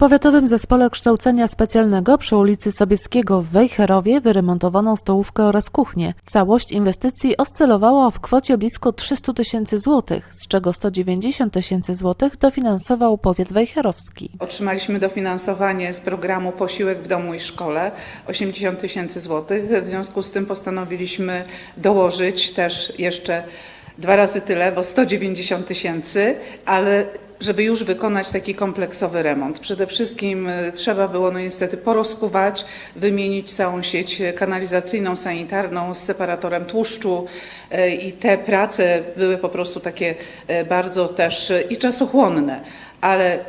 Powiatowym Zespole Kształcenia Specjalnego przy ulicy Sobieskiego w Wejherowie wyremontowano stołówkę oraz kuchnię. Całość inwestycji oscylowała w kwocie blisko 300 tysięcy złotych, z czego 190 tysięcy złotych dofinansował powiat wejherowski. Otrzymaliśmy dofinansowanie z programu Posiłek w domu i szkole 80 tysięcy złotych. W związku z tym postanowiliśmy dołożyć też jeszcze dwa razy tyle, bo 190 tysięcy, ale żeby już wykonać taki kompleksowy remont. Przede wszystkim y, trzeba było no niestety porozkuwać, wymienić całą sieć kanalizacyjną, sanitarną z separatorem tłuszczu y, i te prace były po prostu takie y, bardzo też i czasochłonne, ale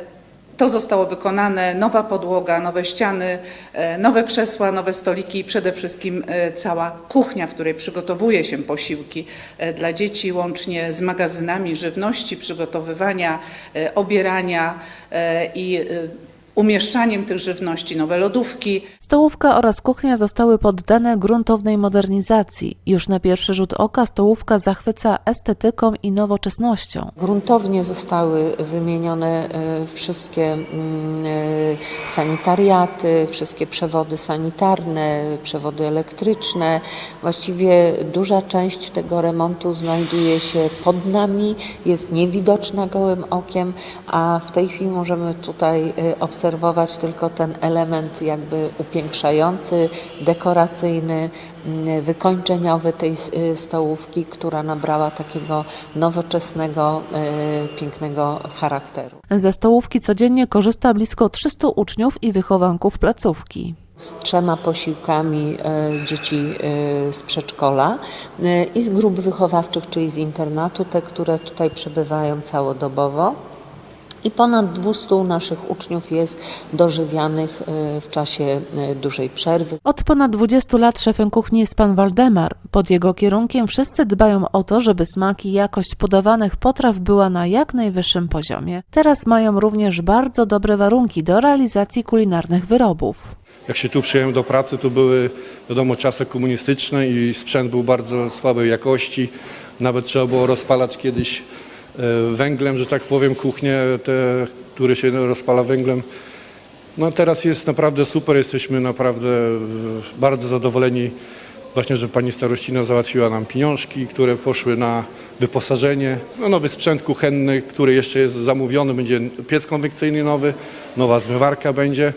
to zostało wykonane, nowa podłoga, nowe ściany, e, nowe krzesła, nowe stoliki i przede wszystkim e, cała kuchnia, w której przygotowuje się posiłki e, dla dzieci, łącznie z magazynami żywności, przygotowywania, obierania i umieszczaniem tych żywności, nowe lodówki. Stołówka oraz kuchnia zostały poddane gruntownej modernizacji. Już na pierwszy rzut oka stołówka zachwyca estetyką i nowoczesnością. Gruntownie zostały wymienione e, wszystkie mm, e, sanitariaty, wszystkie przewody sanitarne, przewody elektryczne. Właściwie duża część tego remontu znajduje się pod nami, jest niewidoczna gołym okiem, a w tej chwili możemy tutaj e, obserwować tylko ten element jakby upiększający, dekoracyjny, mm, wykończeniowy tej y, stołówki, która nabrała takiego nowoczesnego, y, pięknego charakteru. Ze stołówki codziennie korzysta blisko 300 uczniów i wychowanków placówki. Z trzema posiłkami y, dzieci z przedszkola i z grup wychowawczych, czyli z internatu, te, które tutaj przebywają całodobowo. I ponad 200 naszych uczniów jest dożywianych y, w czasie y, dużej przerwy. Od ponad 20 lat szefem kuchni jest pan Waldemar. Pod jego kierunkiem wszyscy dbają o to, żeby smak i jakość podawanych potraw była na jak najwyższym poziomie. Teraz mają również bardzo dobre warunki do realizacji kulinarnych wyrobów. Jak się tu przyjąłem do pracy, to były wiadomo czasy komunistyczne i sprzęt był bardzo słabej jakości. Nawet trzeba było rozpalać kiedyś e, węglem, że tak powiem, kuchnie, te, które się rozpala węglem. No teraz jest naprawdę super, jesteśmy naprawdę e, bardzo zadowoleni właśnie, że pani starościna załatwiła nam pieniążki, które poszły na wyposażenie. No, nowy sprzęt kuchenny, który jeszcze jest zamówiony, będzie piec konwekcyjny nowy, nowa zmywarka będzie e,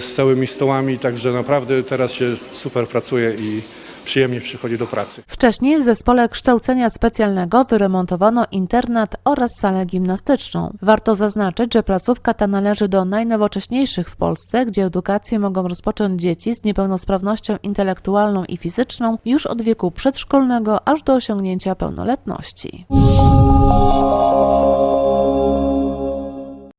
z całymi stołami, także naprawdę teraz się super pracuje i przyjemnie przychodzi do pracy. Wcześniej w zespole kształcenia specjalnego wyremontowano internat oraz salę gimnastyczną. Warto zaznaczyć, że placówka ta należy do najnowocześniejszych w Polsce, gdzie edukację mogą rozpocząć dzieci z niepełnosprawnością intelektualną i fizyczną już od wieku przedszkolnego aż do osiągnięcia pełnoletności.